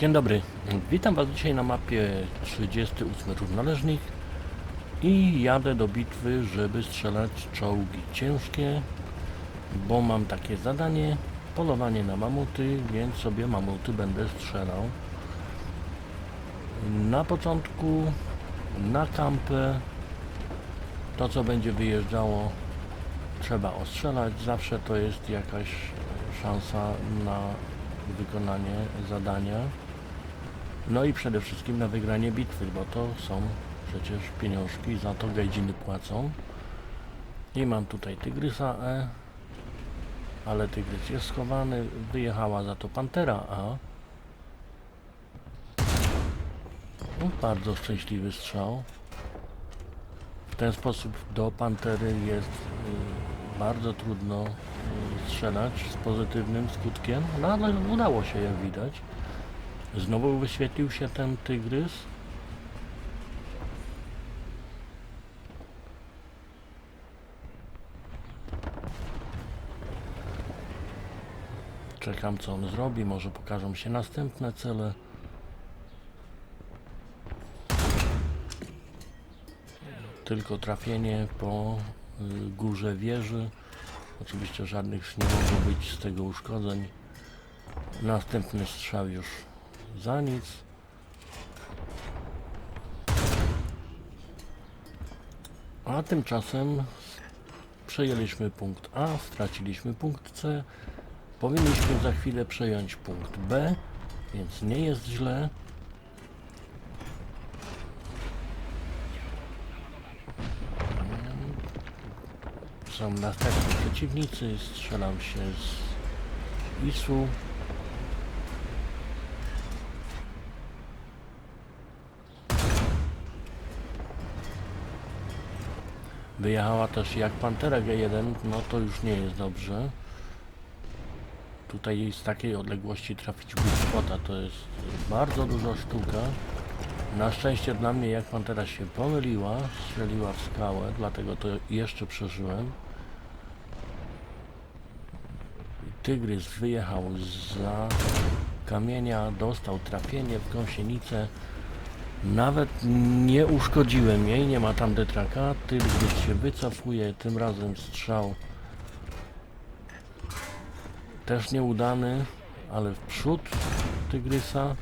Dzień dobry, witam Was dzisiaj na mapie 38 Równoleżnik i jadę do bitwy, żeby strzelać czołgi ciężkie, bo mam takie zadanie, polowanie na mamuty, więc sobie mamuty będę strzelał. Na początku na kampę to co będzie wyjeżdżało trzeba ostrzelać, zawsze to jest jakaś szansa na wykonanie zadania. No i przede wszystkim na wygranie bitwy, bo to są przecież pieniążki, za to gejdziny płacą. I mam tutaj tygrysa E, ale tygrys jest schowany, wyjechała za to pantera A. No, bardzo szczęśliwy strzał. W ten sposób do pantery jest y, bardzo trudno y, strzelać z pozytywnym skutkiem, no ale udało się jak widać. Znowu wyświetlił się ten tygrys. Czekam co on zrobi, może pokażą się następne cele. Tylko trafienie po y, górze wieży. Oczywiście żadnych nie może być z tego uszkodzeń. Następny strzał już za nic. A tymczasem przejęliśmy punkt A, straciliśmy punkt C. Powinniśmy za chwilę przejąć punkt B, więc nie jest źle. Są następni przeciwnicy, strzelam się z ISU. Wyjechała też jak Pantera G1, no to już nie jest dobrze. Tutaj z takiej odległości trafić Bigfota to jest bardzo duża sztuka. Na szczęście dla mnie jak Pantera się pomyliła, strzeliła w skałę, dlatego to jeszcze przeżyłem. Tygrys wyjechał za kamienia, dostał trafienie w gąsienicę. Nawet nie uszkodziłem jej, nie ma tam detraka. Tygrys się wycofuje, tym razem strzał też nieudany, ale w przód Tygrysa.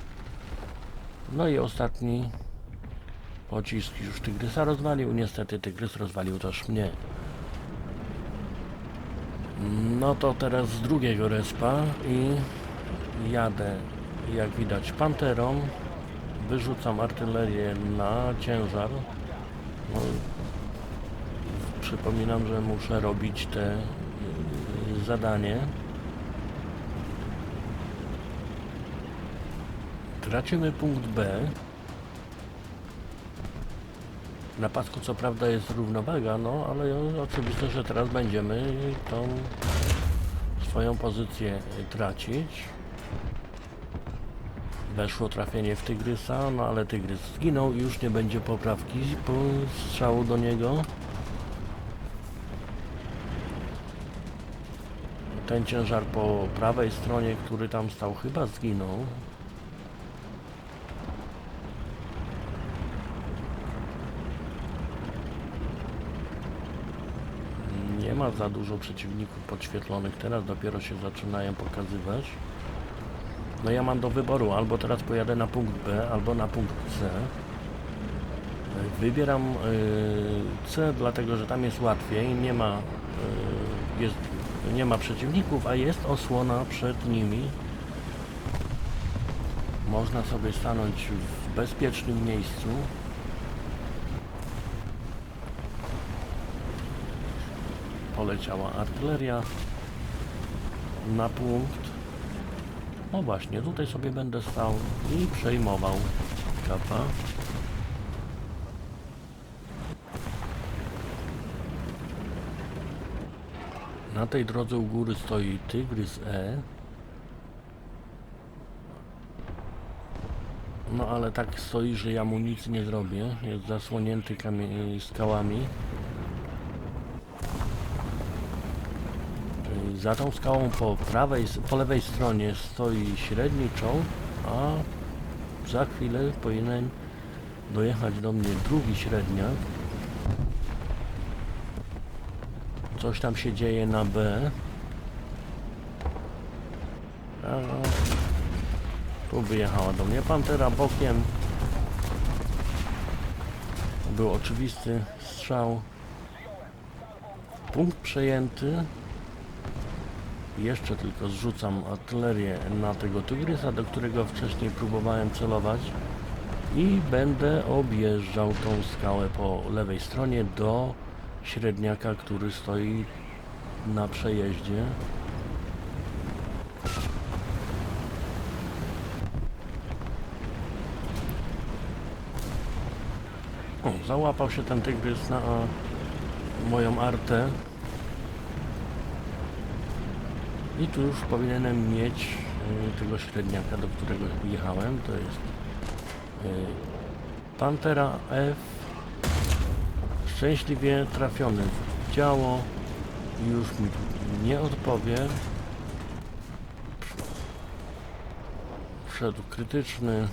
No i ostatni pocisk już Tygrysa rozwalił. Niestety Tygrys rozwalił też mnie. No to teraz z drugiego respa i jadę jak widać panterą. Wyrzucam artylerię na ciężar. No, przypominam, że muszę robić te y, zadanie. Tracimy punkt B. Na pasku co prawda jest równowaga, no ale oczywiste, że teraz będziemy tą swoją pozycję tracić. Weszło trafienie w Tygrysa, no ale Tygrys zginął i już nie będzie poprawki po strzału do niego. Ten ciężar po prawej stronie, który tam stał, chyba zginął. Nie ma za dużo przeciwników podświetlonych, teraz dopiero się zaczynają pokazywać. No ja mam do wyboru, albo teraz pojadę na punkt B, albo na punkt C. Wybieram y, C, dlatego że tam jest łatwiej, nie ma, y, jest, nie ma przeciwników, a jest osłona przed nimi. Można sobie stanąć w bezpiecznym miejscu. poleciała artyleria na punkt. No właśnie, tutaj sobie będę stał i przejmował kapa. Na tej drodze u góry stoi Tygrys E. No ale tak stoi, że ja mu nic nie zrobię. Jest zasłonięty skałami. Za tą skałą po prawej, po lewej stronie stoi średni czołg, a Za chwilę powinien dojechać do mnie drugi średniak. Coś tam się dzieje na B. A. Tu wyjechała do mnie Pantera bokiem. Był oczywisty strzał. Punkt przejęty. Jeszcze tylko zrzucam artylerię na tego tygrysa, do którego wcześniej próbowałem celować. I będę objeżdżał tą skałę po lewej stronie do średniaka, który stoi na przejeździe. O, załapał się ten tygrys na moją artę. I tu już powinienem mieć y, tego średniaka, do którego jechałem. To jest y, Pantera F. Szczęśliwie trafiony w działo. Już mi nie odpowie. Wszedł krytyczny.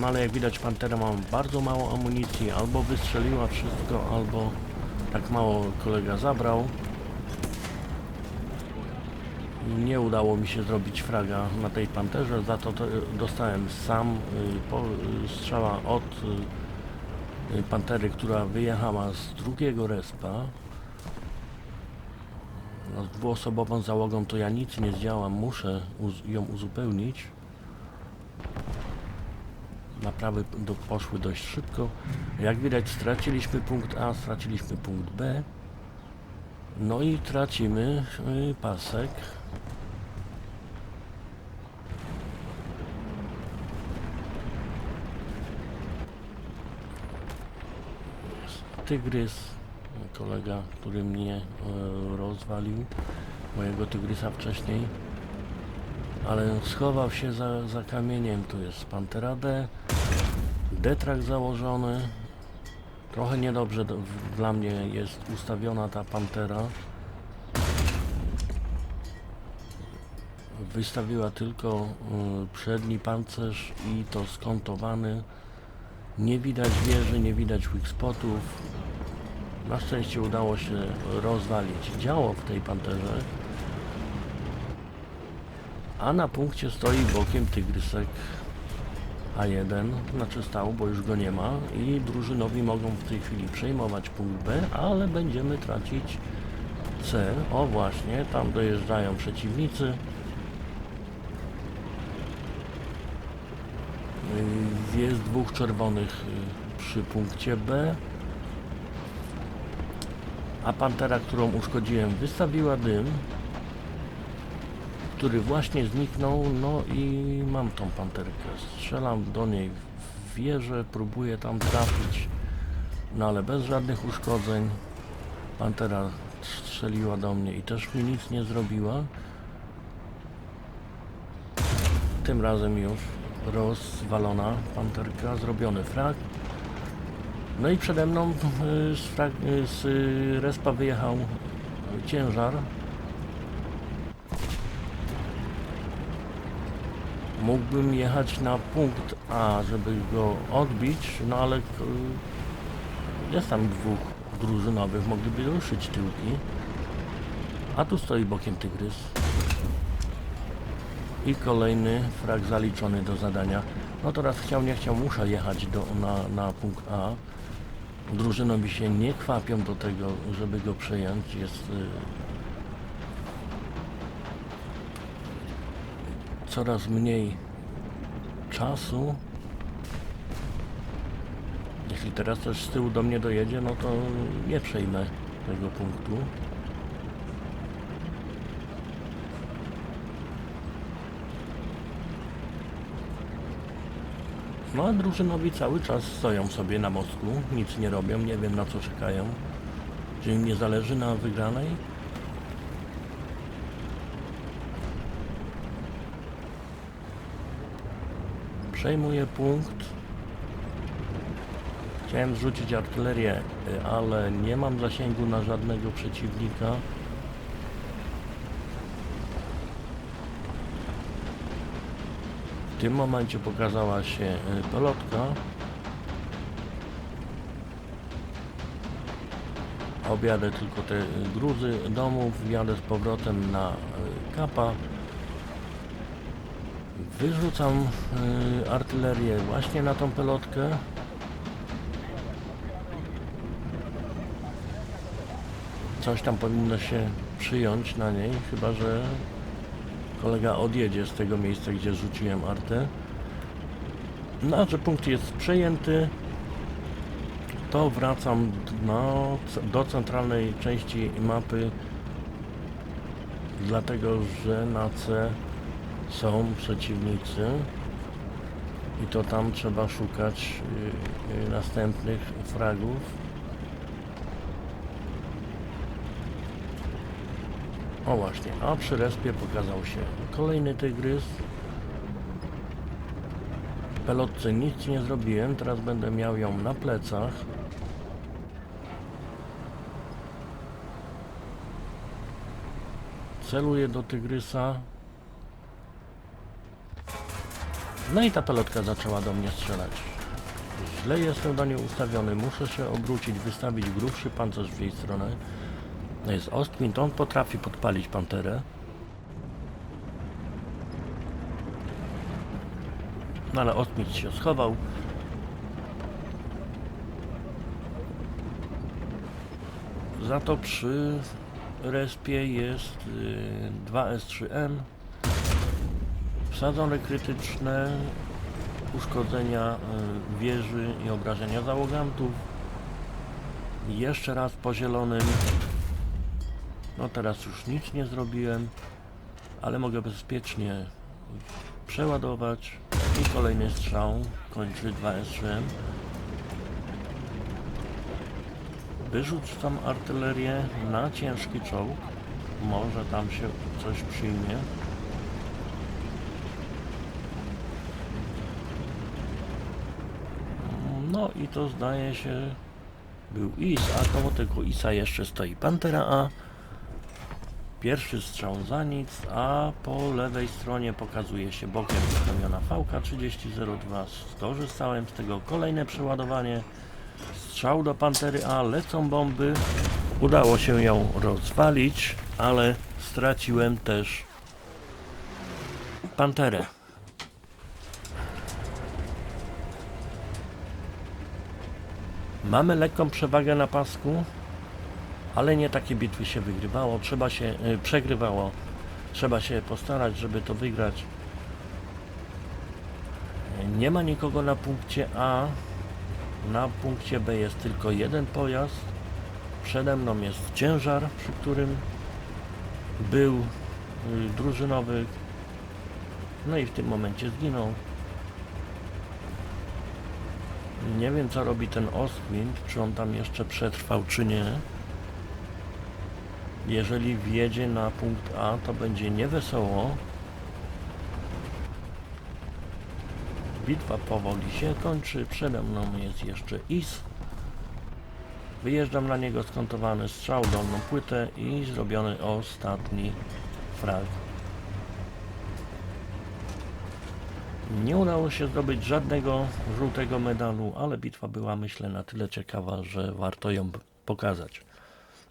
No ale jak widać Pantera ma bardzo mało amunicji. Albo wystrzeliła wszystko, albo tak mało kolega zabrał. Nie udało mi się zrobić fraga na tej panterze, za to, dostałem sam y, y, strzała od y, pantery, która wyjechała z drugiego respa. No, z dwuosobową załogą to ja nic nie zdziałam, muszę uz ją uzupełnić. Naprawy poszły dość szybko. Jak widać straciliśmy punkt A, straciliśmy punkt B. No i tracimy y, pasek. Tygrys, kolega, który mnie e, rozwalił, mojego tygrysa wcześniej, ale schował się za, za kamieniem. Tu jest Pantera D, detrak założony. Trochę niedobrze dla mnie jest ustawiona ta Pantera. Wystawiła tylko y, przedni pancerz i to skontowany. Nie widać wieży, nie widać weak spotów. Na szczęście udało się rozwalić działo w tej panterze. A na punkcie stoi bokiem tygrysek A1, znaczy stał, bo już go nie ma i drużynowi mogą w tej chwili przejmować punkt B, ale będziemy tracić C. O właśnie, tam dojeżdżają przeciwnicy. Y, Jest dwóch czerwonych y, przy punkcie B. A pantera, którą uszkodziłem, wystawiła dym, który właśnie zniknął. No i mam tą panterkę. Strzelam do niej w wieżę, próbuję tam trafić, no ale bez żadnych uszkodzeń. Pantera strzeliła do mnie i też mi nic nie zrobiła. Tym razem już rozwalona panterka, zrobiony frag. No i przede mną y, z, frag, y, z y, respa wyjechał ciężar. Mógłbym jechać na punkt A, żeby go odbić, no ale y, jest tam dwóch drużynowych, mogliby ruszyć tyłki. A tu stoi bokiem tygrys. I kolejny frag zaliczony do zadania. No teraz chciał, nie chciał, muszę jechać do, na, na punkt A. Drużynowi się nie kwapią do tego, żeby go przejąć. Jest y, coraz mniej czasu. Jeśli teraz też z tyłu do mnie dojedzie, no to nie przejmę tego punktu. No a drużynowi cały czas stoją sobie na mostku, nic nie robią, nie wiem na co czekają. Czy im nie zależy na wygranej? Przejmuję punkt. Chciałem zrzucić artylerię, y, ale nie mam zasięgu na żadnego przeciwnika. W tym momencie pokazała się y, pelotka. Objadę tylko te y, gruzy domów, wjadę z powrotem na kapa. Wyrzucam y, artylerię właśnie na tą pelotkę. Coś tam powinno się przyjąć na niej, chyba że kolega odjedzie z tego miejsca, gdzie rzuciłem artę. No, a że punkt jest przejęty, to wracam c- do centralnej części mapy, dlatego że na C są przeciwnicy i to tam trzeba szukać y, y, następnych fragów. O właśnie, a przy respie pokazał się kolejny tygrys. Pelotce nic nie zrobiłem, teraz będę miał ją na plecach. Celuję do tygrysa. No i ta pelotka zaczęła do mnie strzelać. Źle jestem do niej ustawiony, muszę się obrócić, wystawić grubszy pancerz w jej stronę. To jest Ostwind, on potrafi podpalić panterę. No ale Ostwind się schował. Za to przy respie jest y, 2S3M. Wsadzone krytyczne, uszkodzenia y, wieży i obrażenia załogantów. Jeszcze raz po zielonym no teraz już nic nie zrobiłem, ale mogę bezpiecznie przeładować i kolejny strzał kończy 2S3M. Wyrzucam artylerię na ciężki czołg. Może tam się coś przyjmie. No i to zdaje się był IS, a koło tego ISa jeszcze stoi Pantera A. Pierwszy strzał za nic, a po lewej stronie pokazuje się bokiem ustawiona VK3002. Skorzystałem z tego kolejne przeładowanie. Strzał do Pantery A, lecą bomby. Udało się ją rozwalić, ale straciłem też Panterę. Mamy lekką przewagę na pasku, ale nie takie bitwy się wygrywało, trzeba się y, przegrywało. Trzeba się postarać, żeby to wygrać. Nie ma nikogo na punkcie A. Na punkcie B jest tylko jeden pojazd. Przede mną jest ciężar, przy którym był y, drużynowy. No i w tym momencie zginął. Nie wiem co robi ten Ostwind, czy on tam jeszcze przetrwał, czy nie. Jeżeli wjedzie na punkt A, to będzie niewesoło. Bitwa powoli się kończy. Przede mną jest jeszcze IS. Wyjeżdżam na niego skontowany strzał, dolną płytę i zrobiony ostatni frag. Nie udało się zdobyć żadnego żółtego medalu, ale bitwa była myślę na tyle ciekawa, że warto ją pokazać.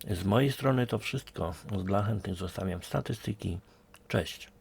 Z mojej strony to wszystko. Dla chętnych zostawiam statystyki. Cześć.